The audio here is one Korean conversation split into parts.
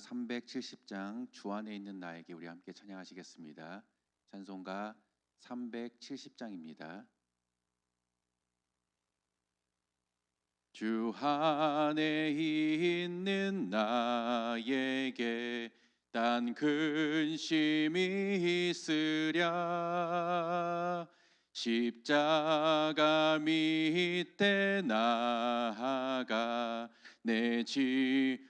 370장 주 안에 있는 나에게 우리 함께 찬양하시겠습니다. 찬송가 370장입니다. 주 안에 있는 나에게 단 근심이 있으랴 십자가 밑에 나아가 내짐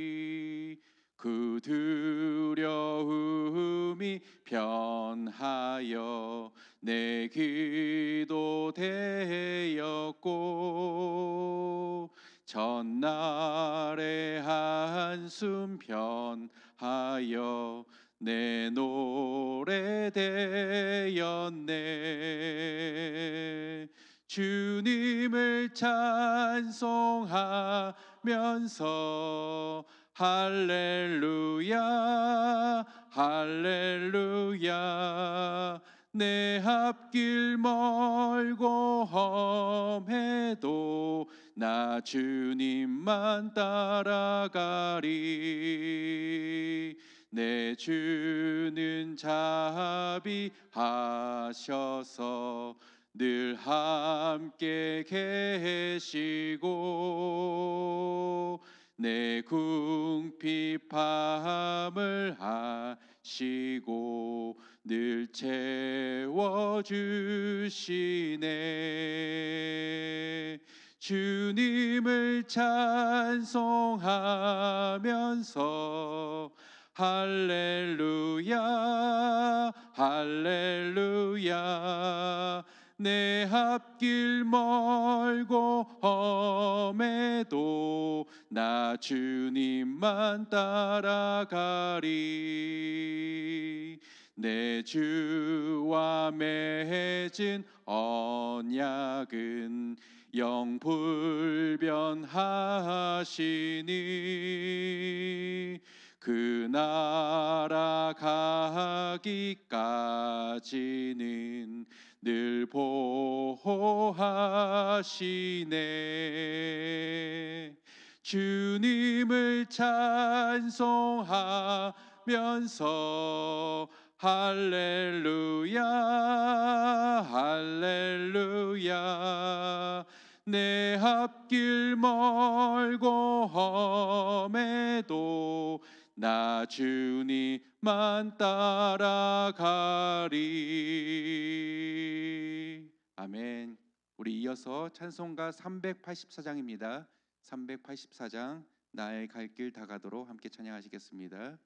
그 두려움이 변하여 내 기도 되었고 전날의 한숨 변하여 내 노래 되었네. 주님을 찬송하면서 할렐루야 할렐루야. 내 앞길 멀고 험해도 나 주님만 따라가리. 내 주는 자비하셔서 늘 함께 계시고 내 궁핍함을 하시고 늘 채워 주시네. 주님을 찬송하면서 할렐루야 할렐루야 내 앞길 멀고 험해도 나 주님만 따라가리. 내 주와 맺은 언약은 영불변하시니 그 나라 가기까지는 늘 보호하시네. 주님을 찬송하면서 할렐루야 할렐루야. 내 앞길 멀고 험해도 나 주님만 따라가리. 아멘. 우리 이어서 찬송가 384장입니다. 384장 나의 갈 길 다가도록 함께 찬양하시겠습니다.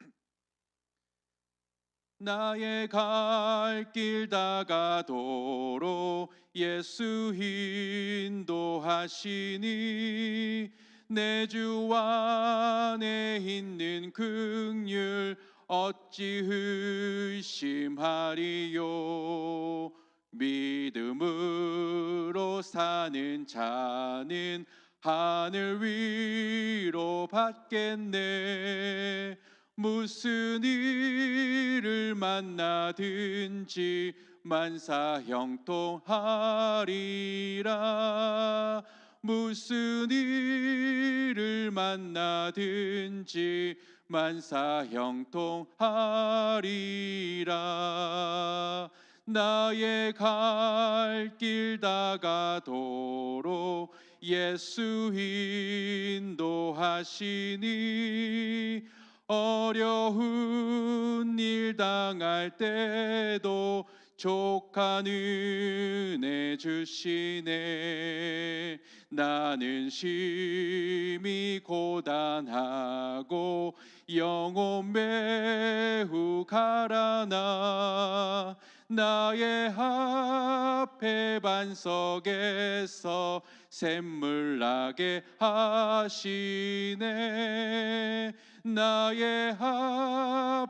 나의 갈 길 다가도록 예수 인도하시니 내 주 안에 있는 긍휼 어찌 의심하리요? 믿음으로 사는 자는 하늘 위로 받겠네. 무슨 일을 만나든지 만사 형통하리라 무슨 일을 만나든지 만사 형통하리라. 나의 갈 길 다가도록 예수 인도하시니 어려운 일 당할 때도 족한 은혜 주시네. 나는 심히 고단하고 영혼 매우 가라나. 나의 앞에 반석에서 샘물 나게 하시네. 나의 앞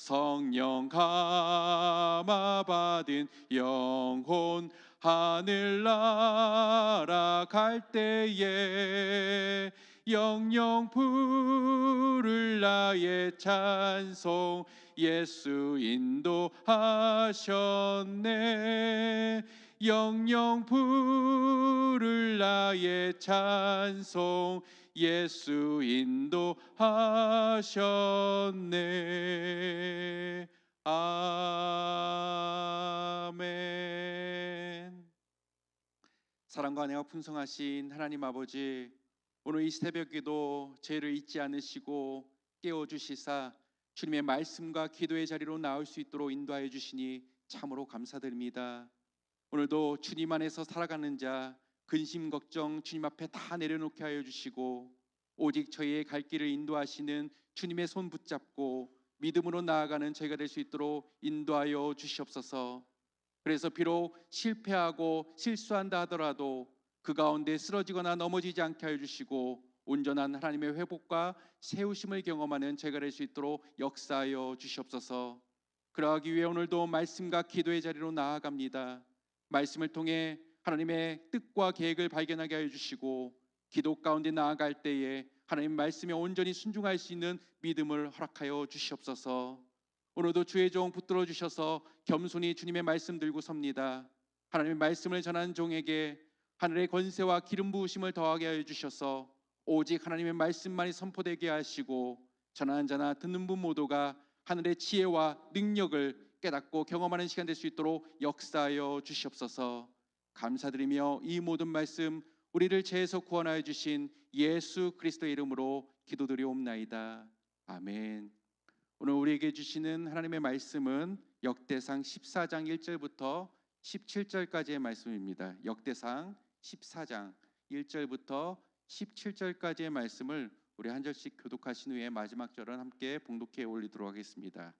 성령 감화 받은 영혼 하늘 날아갈 때에 영영 부를 나의 찬송 예수 인도하셨네. 영영 부를 나의 찬송 예수 인도하셨네 아멘 사랑과 은혜가 풍성하신 하나님 아버지 오늘 이 새벽에도 죄를 잊지 않으시고 깨워 주시사 주님의 말씀과 기도의 자리로 나올 수 있도록 인도하여 주시니 참으로 감사드립니다. 오늘도 주님 안에서 살아가는 자 근심 걱정 주님 앞에 다 내려놓게 하여 주시고 오직 저희의 갈 길을 인도하시는 주님의 손 붙잡고 믿음으로 나아가는 저희가 될 수 있도록 인도하여 주시옵소서. 그래서 비록 실패하고 실수한다 하더라도 그 가운데 쓰러지거나 넘어지지 않게 하여 주시고 온전한 하나님의 회복과 세우심을 경험하는 저희가 될 수 있도록 역사하여 주시옵소서. 그러하기 위해 오늘도 말씀과 기도의 자리로 나아갑니다. 말씀을 통해 하나님의 뜻과 계획을 발견하게 하여 주시고 기도 가운데 나아갈 때에 하나님 말씀에 온전히 순종할 수 있는 믿음을 허락하여 주시옵소서. 오늘도 주의 종 붙들어 주셔서 겸손히 주님의 말씀 들고 섭니다. 하나님의 말씀을 전하는 종에게 하늘의 권세와 기름 부으심을 더하게 하여 주셔서 오직 하나님의 말씀만이 선포되게 하시고 전하는 자나 듣는 분 모두가 하늘의 지혜와 능력을 깨닫고 경험하는 시간 될 수 있도록 역사하여 주시옵소서. 감사드리며 이 모든 말씀 우리를 죄에서 구원하여 주신 예수 그리스도의 이름으로 기도드리옵나이다. 아멘. 오늘 우리에게 주시는 하나님의 말씀은 역대상 14장 1절부터 17절까지의 말씀입니다. 역대상 14장 1절부터 17절까지의 말씀을 우리 한 절씩 교독하신 후에 마지막 절은 함께 봉독해 올리도록 하겠습니다.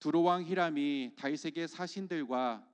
두로왕 히람이 다윗에게 사신들과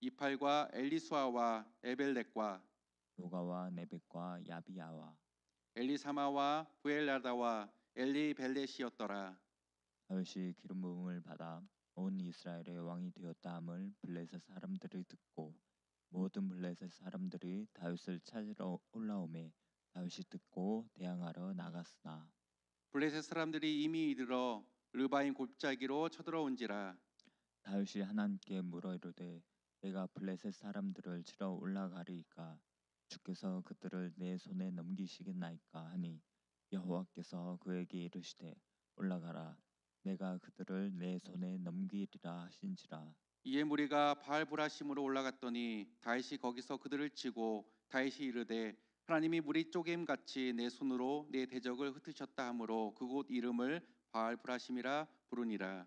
이팔과 엘리수아와 에벨렉과 노가와 네벡과 야비야와 엘리사마와 부엘라다와 엘리벨렛이었더라. 다윗이 기름 부음을 받아 온 이스라엘의 왕이 되었다 함을 블레셋 사람들이 듣고 모든 블레셋 사람들이 다윗을 찾으러 올라오매 다윗이 듣고 대항하러 나갔으나 블레셋 사람들이 이미 이르러 르바임 골짜기로 쳐들어온지라 다윗이 하나님께 물어 이르되 내가 블레셋 사람들을 치러 올라가리이까? 주께서 그들을 내 손에 넘기시겠나이까? 하니 여호와께서 그에게 이르시되 올라가라. 내가 그들을 내 손에 넘기리라 하신지라. 이에 무리가 바알브라심으로 올라갔더니 다윗이 거기서 그들을 치고 다윗이 이르되 하나님이 무리 쪼개임 같이 내 손으로 내 대적을 흩으셨다 하므로 그곳 이름을 바알브라심이라 부르니라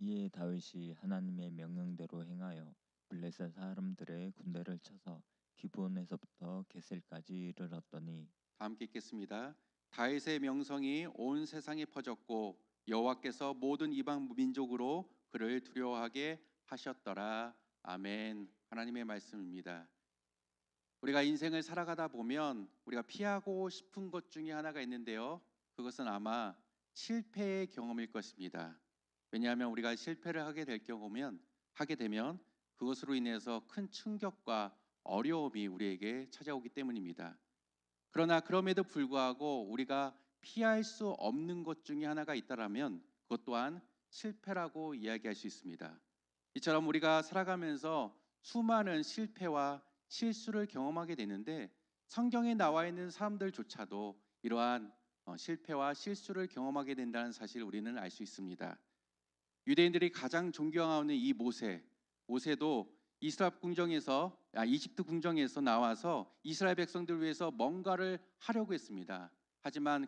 이에 다윗이 하나님의 명령대로 행하여 블레셋 사람들의 군대를 쳐서 기브온에서부터 게셀까지 이르렀더니 다 함께 읽겠습니다. 다윗의 명성이 온 세상에 퍼졌고 여호와께서 모든 이방 민족으로 그를 두려워하게 하셨더라. 아멘. 하나님의 말씀입니다. 우리가 인생을 살아가다 보면 우리가 피하고 싶은 것 중에 하나가 있는데요. 그것은 아마 실패의 경험일 것입니다. 왜냐하면 우리가 실패를 하게 될 경우면 하게 되면 그것으로 인해서 큰 충격과 어려움이 우리에게 찾아오기 때문입니다. 그러나 그럼에도 불구하고 우리가 피할 수 없는 것 중에 하나가 있다라면 그것 또한 실패라고 이야기할 수 있습니다. 이처럼 우리가 살아가면서 수많은 실패와 실수를 경험하게 되는데 성경에 나와 있는 사람들조차도 이러한 어, 실패와 실수를 경험하게 된다는 사실을 우리는 알 수 있습니다. 유대인들이 가장 존경하는 이 모세, 모세도 이스라엘 궁정에서 아, 이집트 궁정에서 나와서 이스라엘 백성들 위해서 뭔가를 하려고 했습니다. 하지만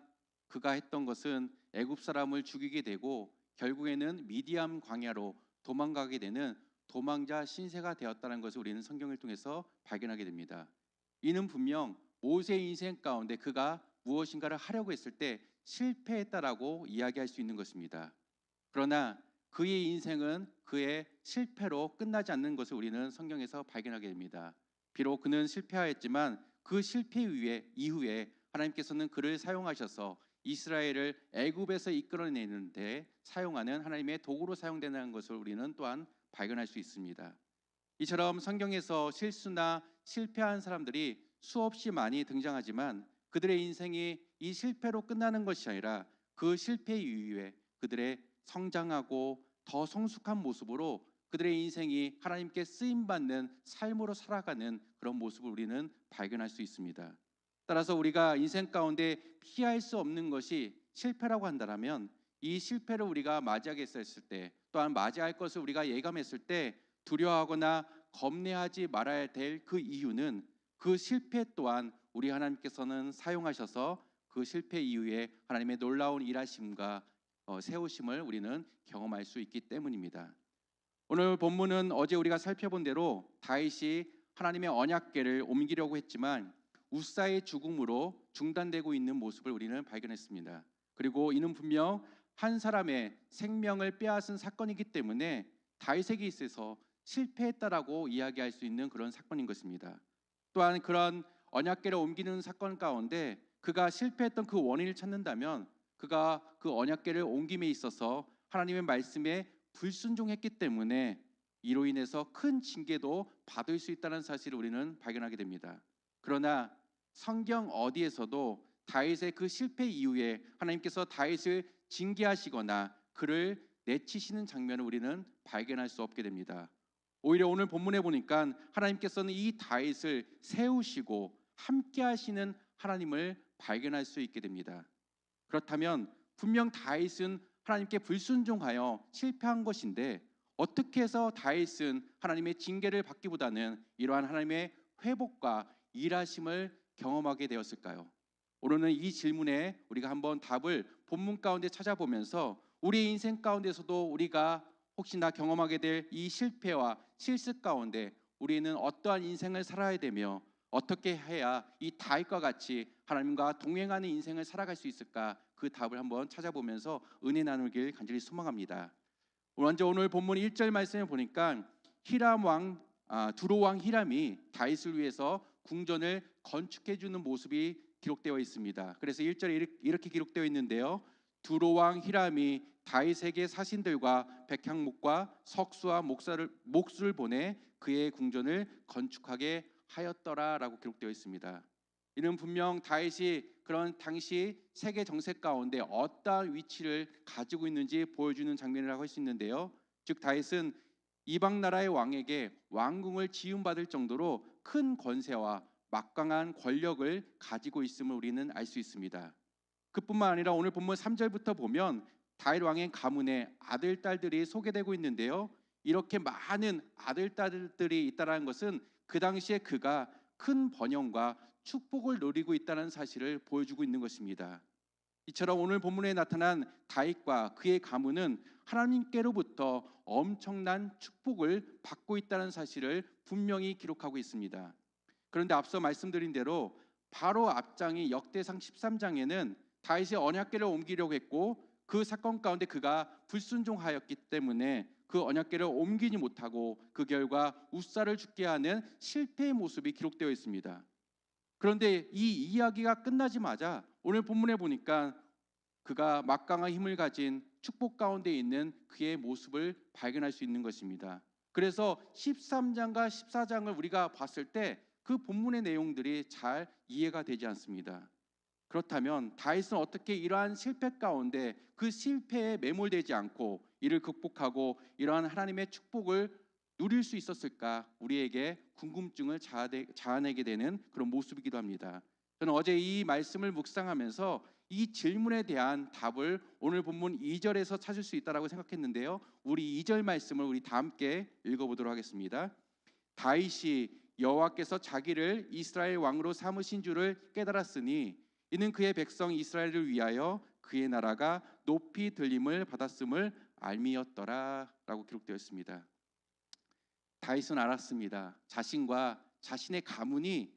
그가 했던 것은 애굽 사람을 죽이게 되고 결국에는 미디암 광야로 도망가게 되는 도망자 신세가 되었다는 것을 우리는 성경을 통해서 발견하게 됩니다. 이는 분명 모세의 인생 가운데 그가 무엇인가를 하려고 했을 때 실패했다라고 이야기할 수 있는 것입니다. 그러나 그의 인생은 그의 실패로 끝나지 않는 것을 우리는 성경에서 발견하게 됩니다. 비록 그는 실패하였지만 그 실패 이후에, 이후에 하나님께서는 그를 사용하셔서 이스라엘을 애굽에서 이끌어내는데 사용하는 하나님의 도구로 사용되는 것을 우리는 또한 발견할 수 있습니다. 이처럼 성경에서 실수나 실패한 사람들이 수없이 많이 등장하지만 그들의 인생이 이 실패로 끝나는 것이 아니라 그 실패 이후에 그들의 성장하고 더 성숙한 모습으로 그들의 인생이 하나님께 쓰임 받는 삶으로 살아가는 그런 모습을 우리는 발견할 수 있습니다. 따라서 우리가 인생 가운데 피할 수 없는 것이 실패라고 한다면 이 실패를 우리가 맞이하게 했을 때 또한 맞이할 것을 우리가 예감했을 때 두려워하거나 겁내하지 말아야 될 그 이유는 그 실패 또한 우리 하나님께서는 사용하셔서 그 실패 이후에 하나님의 놀라운 일하심과 어, 세우심을 우리는 경험할 수 있기 때문입니다. 오늘 본문은 어제 우리가 살펴본 대로 다윗이 하나님의 언약궤를 옮기려고 했지만 우사의 죽음으로 중단되고 있는 모습을 우리는 발견했습니다. 그리고 이는 분명 한 사람의 생명을 빼앗은 사건이기 때문에 다윗에게 있어서 실패했다라고 이야기할 수 있는 그런 사건인 것입니다. 또한 그런 언약궤를 옮기는 사건 가운데 그가 실패했던 그 원인을 찾는다면 그가 그 언약궤를 옮김에 있어서 하나님의 말씀에 불순종했기 때문에 이로 인해서 큰 징계도 받을 수 있다는 사실을 우리는 발견하게 됩니다. 그러나 성경 어디에서도 다윗의 그 실패 이후에 하나님께서 다윗을 징계하시거나 그를 내치시는 장면을 우리는 발견할 수 없게 됩니다. 오히려 오늘 본문에 보니까 하나님께서는 이 다윗을 세우시고 함께 하시는 하나님을 발견할 수 있게 됩니다. 그렇다면 분명 다윗은 하나님께 불순종하여 실패한 것인데 어떻게 해서 다윗은 하나님의 징계를 받기보다는 이러한 하나님의 회복과 일하심을 경험하게 되었을까요? 오늘은 이 질문에 우리가 한번 답을 본문 가운데 찾아보면서 우리 인생 가운데서도 우리가 혹시나 경험하게 될 이 실패와 실습 가운데 우리는 어떠한 인생을 살아야 되며 어떻게 해야 이 다윗과 같이 하나님과 동행하는 인생을 살아갈 수 있을까 그 답을 한번 찾아보면서 은혜 나누길 간절히 소망합니다. 먼저 오늘 본문 1절 말씀을 보니까 히람 왕 아, 두로 왕 히람이 다윗을 위해서 궁전을 건축해 주는 모습이 기록되어 있습니다. 그래서 1절에 이렇게 기록되어 있는데요. 두로 왕 히람이 다윗에게 사신들과 백향목과 석수와 목사를 목수를 보내 그의 궁전을 건축하게 하였더라라고 기록되어 있습니다. 이는 분명 다윗이 그런 당시 세계 정세 가운데 어떠한 위치를 가지고 있는지 보여주는 장면이라고 할 수 있는데요. 즉 다윗은 이방 나라의 왕에게 왕궁을 지음받을 정도로 큰 권세와 막강한 권력을 가지고 있음을 우리는 알 수 있습니다. 그뿐만 아니라 오늘 본문 3절부터 보면 다윗 왕의 가문에 아들 딸들이 소개되고 있는데요. 이렇게 많은 아들 딸들이 있다라는 것은 그 당시에 그가 큰 번영과 축복을 누리고 있다는 사실을 보여주고 있는 것입니다. 이처럼 오늘 본문에 나타난 다윗과 그의 가문은 하나님께로부터 엄청난 축복을 받고 있다는 사실을 분명히 기록하고 있습니다. 그런데 앞서 말씀드린 대로 바로 앞장이 역대상 13장에는 다윗이 언약궤를 옮기려고 했고 그 사건 가운데 그가 불순종하였기 때문에 그 언약궤를 옮기지 못하고 그 결과 우사를 죽게 하는 실패의 모습이 기록되어 있습니다. 그런데 이 이야기가 끝나자마자 오늘 본문에 보니까 그가 막강한 힘을 가진 축복 가운데 있는 그의 모습을 발견할 수 있는 것입니다. 그래서 13장과 14장을 우리가 봤을 때 그 본문의 내용들이 잘 이해가 되지 않습니다. 그렇다면 다윗은 어떻게 이러한 실패 가운데 그 실패에 매몰되지 않고 이를 극복하고 이러한 하나님의 축복을 누릴 수 있었을까 우리에게 궁금증을 자아내- 자아내게 되는 그런 모습이기도 합니다. 저는 어제 이 말씀을 묵상하면서 이 질문에 대한 답을 오늘 본문 2절에서 찾을 수 있다라고 생각했는데요. 우리 2절 말씀을 우리 다 함께 읽어 보도록 하겠습니다. 다윗이 여호와께서 자기를 이스라엘 왕으로 삼으신 줄을 깨달았으니 이는 그의 백성 이스라엘을 위하여 그의 나라가 높이 들림을 받았음을 알미였더라라고 기록되어 있습니다. 다윗은 알았습니다. 자신과 자신의 가문이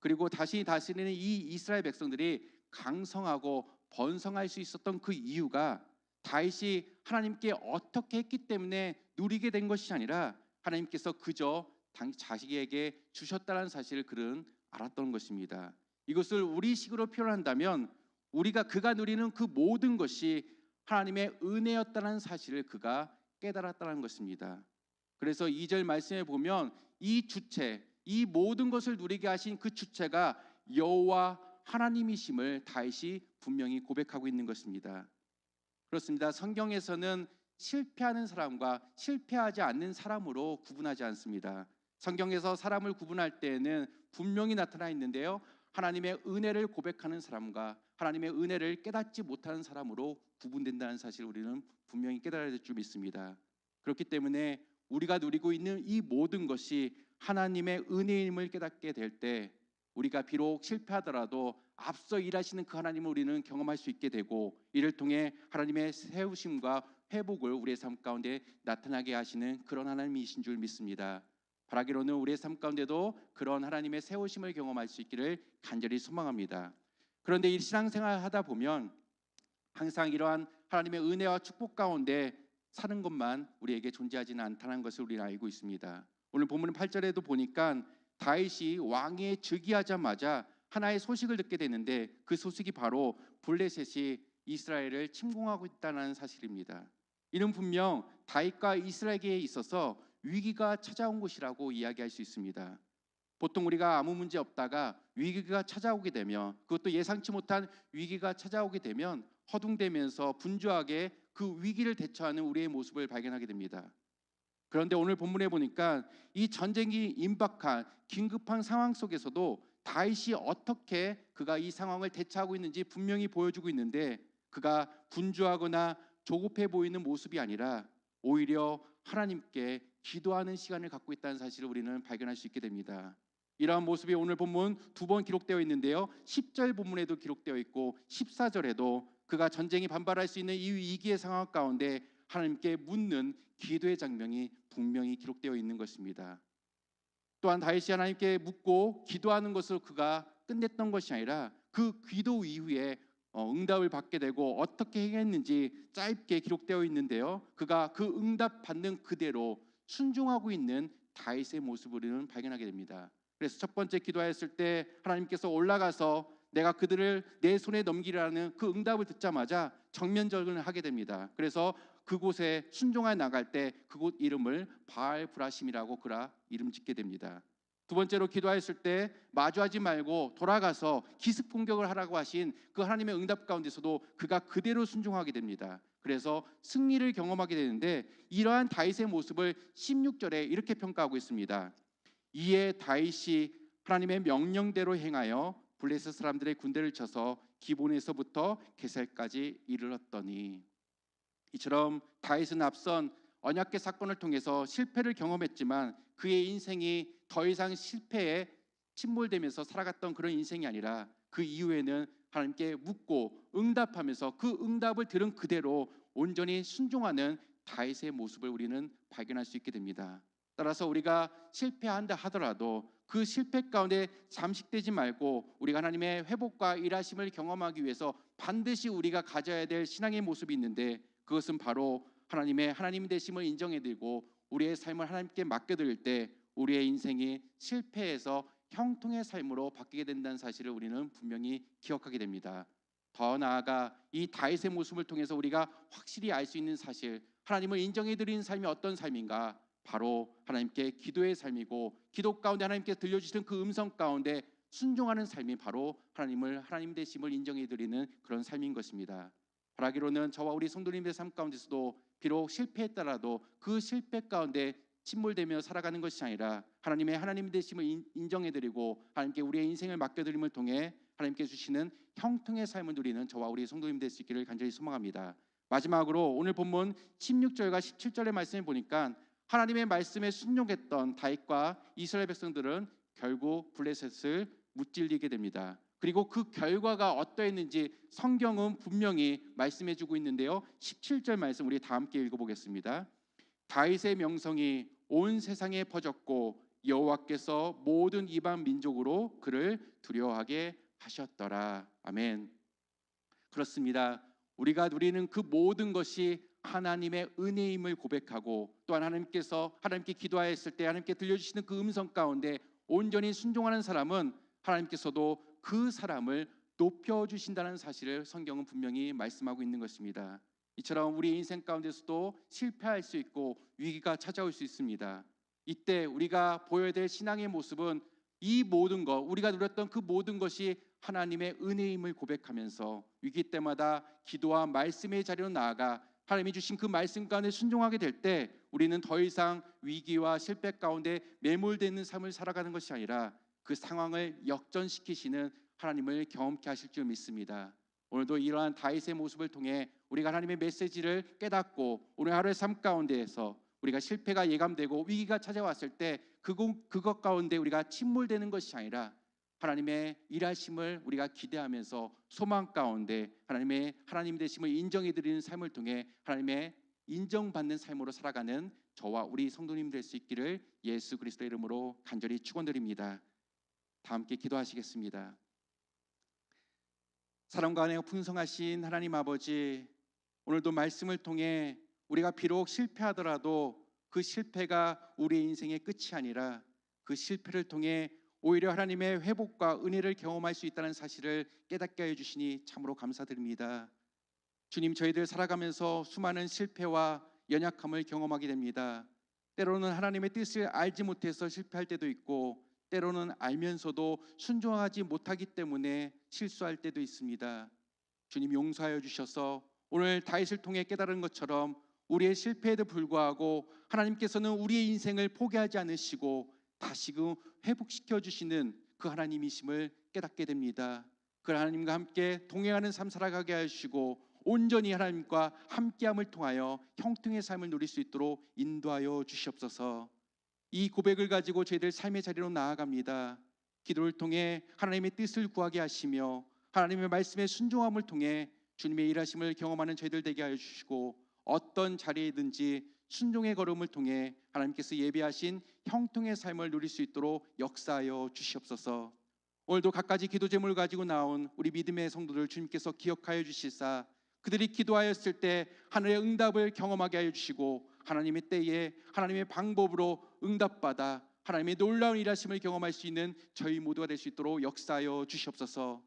그리고 다시 다스리는 이 이스라엘 백성들이 강성하고 번성할 수 있었던 그 이유가 다윗이 하나님께 어떻게 했기 때문에 누리게 된 것이 아니라 하나님께서 그저 당 자식에게 주셨다는 사실을 그는 알았던 것입니다. 이것을 우리식으로 표현한다면 우리가 그가 누리는 그 모든 것이 하나님의 은혜였다는 사실을 그가 깨달았다는 것입니다. 그래서 2절 말씀에 보면 이 주체, 이 모든 것을 누리게 하신 그 주체가 여호와 하나님이심을 다윗이 분명히 고백하고 있는 것입니다. 그렇습니다. 성경에서는 실패하는 사람과 실패하지 않는 사람으로 구분하지 않습니다. 성경에서 사람을 구분할 때에는 분명히 나타나 있는데요. 하나님의 은혜를 고백하는 사람과 하나님의 은혜를 깨닫지 못하는 사람으로 구분된다는 사실을 우리는 분명히 깨달아야 될 줄 믿습니다. 그렇기 때문에 우리가 누리고 있는 이 모든 것이 하나님의 은혜임을 깨닫게 될 때 우리가 비록 실패하더라도 앞서 일하시는 그 하나님을 우리는 경험할 수 있게 되고 이를 통해 하나님의 세우심과 회복을 우리의 삶 가운데 나타나게 하시는 그런 하나님이신 줄 믿습니다. 바라기로는 우리의 삶 가운데도 그런 하나님의 세우심을 경험할 수 있기를 간절히 소망합니다. 그런데 이 신앙생활 하다 보면 항상 이러한 하나님의 은혜와 축복 가운데 사는 것만 우리에게 존재하지는 않다는 것을 우리는 알고 있습니다. 오늘 본문 8절에도 보니까 다윗이 왕위에 즉위하자마자 하나의 소식을 듣게 되는데 그 소식이 바로 블레셋이 이스라엘을 침공하고 있다는 사실입니다. 이는 분명 다윗과 이스라엘에 있어서 위기가 찾아온 것이라고 이야기할 수 있습니다. 보통 우리가 아무 문제 없다가 위기가 찾아오게 되면 그것도 예상치 못한 위기가 찾아오게 되면 허둥대면서 분주하게 그 위기를 대처하는 우리의 모습을 발견하게 됩니다. 그런데 오늘 본문에 보니까 이 전쟁이 임박한 긴급한 상황 속에서도 다윗이 어떻게 그가 이 상황을 대처하고 있는지 분명히 보여주고 있는데 그가 분주하거나 조급해 보이는 모습이 아니라 오히려 하나님께 기도하는 시간을 갖고 있다는 사실을 우리는 발견할 수 있게 됩니다. 이러한 모습이 오늘 본문 두 번 기록되어 있는데요. 10절 본문에도 기록되어 있고 14절에도 그가 전쟁이 반발할 수 있는 이 위기의 상황 가운데 하나님께 묻는 기도의 장면이 분명히 기록되어 있는 것입니다. 또한 다윗이 하나님께 묻고 기도하는 것으로 그가 끝냈던 것이 아니라 그 기도 이후에 어, 응답을 받게 되고 어떻게 행했는지 짧게 기록되어 있는데요. 그가 그 응답 받는 그대로 순종하고 있는 다윗의 모습을 우리는 발견하게 됩니다. 그래서 첫 번째 기도하였을 때 하나님께서 올라가서 내가 그들을 내 손에 넘기라는 그 응답을 듣자마자 정면전을 하게 됩니다. 그래서 그곳에 순종하여 나갈 때 그곳 이름을 바알 브라심이라고 그라 이름 짓게 됩니다. 두 번째로 기도하였을 때 마주하지 말고 돌아가서 기습 공격을 하라고 하신 그 하나님의 응답 가운데서도 그가 그대로 순종하게 됩니다. 그래서 승리를 경험하게 되는데 이러한 다윗의 모습을 16절에 이렇게 평가하고 있습니다. 이에 다윗이 하나님의 명령대로 행하여 블레셋 사람들의 군대를 쳐서 기본에서부터 게살까지 이르렀더니 이처럼 다윗은 앞선 언약계 사건을 통해서 실패를 경험했지만 그의 인생이 더 이상 실패에 침몰되면서 살아갔던 그런 인생이 아니라 그 이후에는 하나님께 묻고 응답하면서 그 응답을 들은 그대로 온전히 순종하는 다윗의 모습을 우리는 발견할 수 있게 됩니다. 따라서 우리가 실패한다 하더라도 그 실패 가운데 잠식되지 말고 우리가 하나님의 회복과 일하심을 경험하기 위해서 반드시 우리가 가져야 될 신앙의 모습이 있는데 그것은 바로 하나님의 하나님 되심을 인정해드리고 우리의 삶을 하나님께 맡겨드릴 때 우리의 인생이 실패에서 형통의 삶으로 바뀌게 된다는 사실을 우리는 분명히 기억하게 됩니다. 더 나아가 이 다윗의 모습을 통해서 우리가 확실히 알 수 있는 사실, 하나님을 인정해 드리는 삶이 어떤 삶인가? 바로 하나님께 기도의 삶이고 기도 가운데 하나님께 들려주시는 그 음성 가운데 순종하는 삶이 바로 하나님을 하나님 되심을 인정해 드리는 그런 삶인 것입니다. 바라기로는 저와 우리 성도님의 삶 가운데서도 비록 실패했더라도 그 실패 가운데 침몰되며 살아가는 것이 아니라 하나님의 하나님 되심을 인- 인정해드리고 하나님께 우리의 인생을 맡겨드림을 통해 하나님께 주시는 형통의 삶을 누리는 저와 우리 성도님 될 수 있기를 간절히 소망합니다. 마지막으로 오늘 본문 16절과 17절의 말씀을 보니까 하나님의 말씀에 순종했던 다윗과 이스라엘 백성들은 결국 블레셋을 무찔리게 됩니다. 그리고 그 결과가 어떠했는지 성경은 분명히 말씀해 주고 있는데요. 17절 말씀 우리 다 함께 읽어 보겠습니다. 다윗의 명성이 온 세상에 퍼졌고 여호와께서 모든 이방 민족으로 그를 두려워하게 하셨더라. 아멘. 그렇습니다. 우리가 누리는 그 모든 것이 하나님의 은혜임을 고백하고 또한 하나님께서 하나님께 기도하였을 때 하나님께 들려주시는 그 음성 가운데 온전히 순종하는 사람은 하나님께서도 그 사람을 높여 주신다는 사실을 성경은 분명히 말씀하고 있는 것입니다. 이처럼 우리 인생 가운데서도 실패할 수 있고 위기가 찾아올 수 있습니다. 이때 우리가 보여야 될 신앙의 모습은 이 모든 것, 우리가 누렸던 그 모든 것이 하나님의 은혜임을 고백하면서 위기 때마다 기도와 말씀의 자리로 나아가 하나님이 주신 그 말씀 가운데 순종하게 될 때 우리는 더 이상 위기와 실패 가운데 매몰되어 있는 삶을 살아가는 것이 아니라 그 상황을 역전시키시는 하나님을 경험케 하실 줄 믿습니다. 오늘도 이러한 다윗의 모습을 통해 우리가 하나님의 메시지를 깨닫고 오늘 하루의 삶 가운데에서 우리가 실패가 예감되고 위기가 찾아왔을 때 그것, 그것 가운데 우리가 침몰되는 것이 아니라 하나님의 일하심을 우리가 기대하면서 소망 가운데 하나님의 하나님 되심을 인정해 드리는 삶을 통해 하나님의 인정받는 삶으로 살아가는 저와 우리 성도님 될 수 있기를 예수 그리스도 이름으로 간절히 축원드립니다. 다 함께 기도하시겠습니다. 사랑과 은혜가 풍성하신 하나님 아버지 오늘도 말씀을 통해 우리가 비록 실패하더라도 그 실패가 우리의 인생의 끝이 아니라 그 실패를 통해 오히려 하나님의 회복과 은혜를 경험할 수 있다는 사실을 깨닫게 해 주시니 참으로 감사드립니다. 주님 저희들 살아가면서 수많은 실패와 연약함을 경험하게 됩니다. 때로는 하나님의 뜻을 알지 못해서 실패할 때도 있고 때로는 알면서도 순종하지 못하기 때문에 실수할 때도 있습니다. 주님 용서하여 주셔서 오늘 다윗을 통해 깨달은 것처럼 우리의 실패에도 불구하고 하나님께서는 우리의 인생을 포기하지 않으시고 다시금 회복시켜 주시는 그 하나님이심을 깨닫게 됩니다. 그 하나님과 함께 동행하는 삶 살아가게 하시고 온전히 하나님과 함께함을 통하여 형통의 삶을 누릴 수 있도록 인도하여 주시옵소서. 이 고백을 가지고 저희들 삶의 자리로 나아갑니다. 기도를 통해 하나님의 뜻을 구하게 하시며 하나님의 말씀에 순종함을 통해 주님의 일하심을 경험하는 저희들 되게 하여 주시고 어떤 자리이든지 순종의 걸음을 통해 하나님께서 예비하신 형통의 삶을 누릴 수 있도록 역사하여 주시옵소서. 오늘도 갖가지 기도 제목을 가지고 나온 우리 믿음의 성도들 주님께서 기억하여 주시사 그들이 기도하였을 때 하늘의 응답을 경험하게 하여 주시고 하나님의 때에 하나님의 방법으로 응답받아 하나님의 놀라운 일하심을 경험할 수 있는 저희 모두가 될 수 있도록 역사하여 주시옵소서.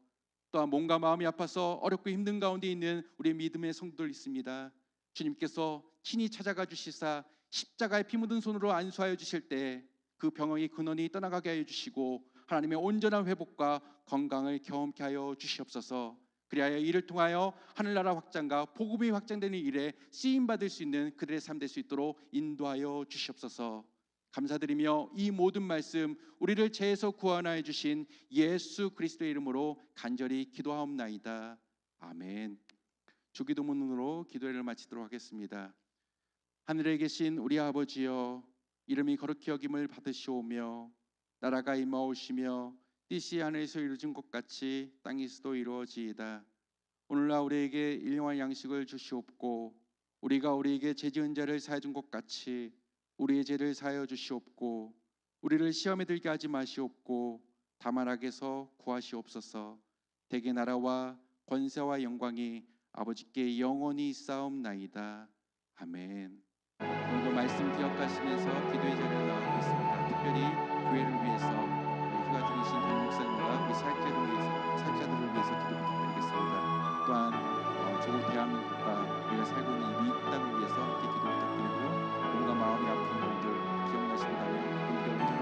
또한 몸과 마음이 아파서 어렵고 힘든 가운데 있는 우리 믿음의 성도들 있습니다. 주님께서 친히 찾아가 주시사 십자가의 피 묻은 손으로 안수하여 주실 때 그 병의 근원이 떠나가게 하여 주시고 하나님의 온전한 회복과 건강을 경험케 하여 주시옵소서. 그리하여 이를 통하여 하늘나라 확장과 복음이 확장되는 일에 쓰임 받을 수 있는 그들의 삶 될 수 있도록 인도하여 주시옵소서. 감사드리며 이 모든 말씀 우리를 죄에서 구원하여 주신 예수 그리스도의 이름으로 간절히 기도하옵나이다. 아멘. 주기도문으로 기도를 마치도록 하겠습니다. 하늘에 계신 우리 아버지여 이름이 거룩히 여김을 받으시오며 나라가 임하오시며 뜻이 하늘에서 이루어진 것 같이 땅에서도 이루어지이다. 오늘날 우리에게 일용할 양식을 주시옵고 우리가 우리에게 죄 지은 자를 사해 준 것 같이 우리의 죄를 사하여 주시옵고 우리를 시험에 들게 하지 마시옵고 다만 악에서 구하시옵소서. 대개 나라와 권세와 영광이 아버지께 영원히 싸움나이다. 아멘. 오늘도 말씀 기억하시면서 기도의 자리를 나가겠습니다. 특별히 교회를 위해서 휴가 중이신 전 목사님과 우리 사역자들을 위해서 사역자들을 위해서 기도 부탁드리겠습니다. 또한 어, 조국 대한민국과 우리가 살고 있는 이 땅을 위해서 함께 기도 부탁드리고요. 뭔가 마음이 아픈 분들 기억나신다면 그분들의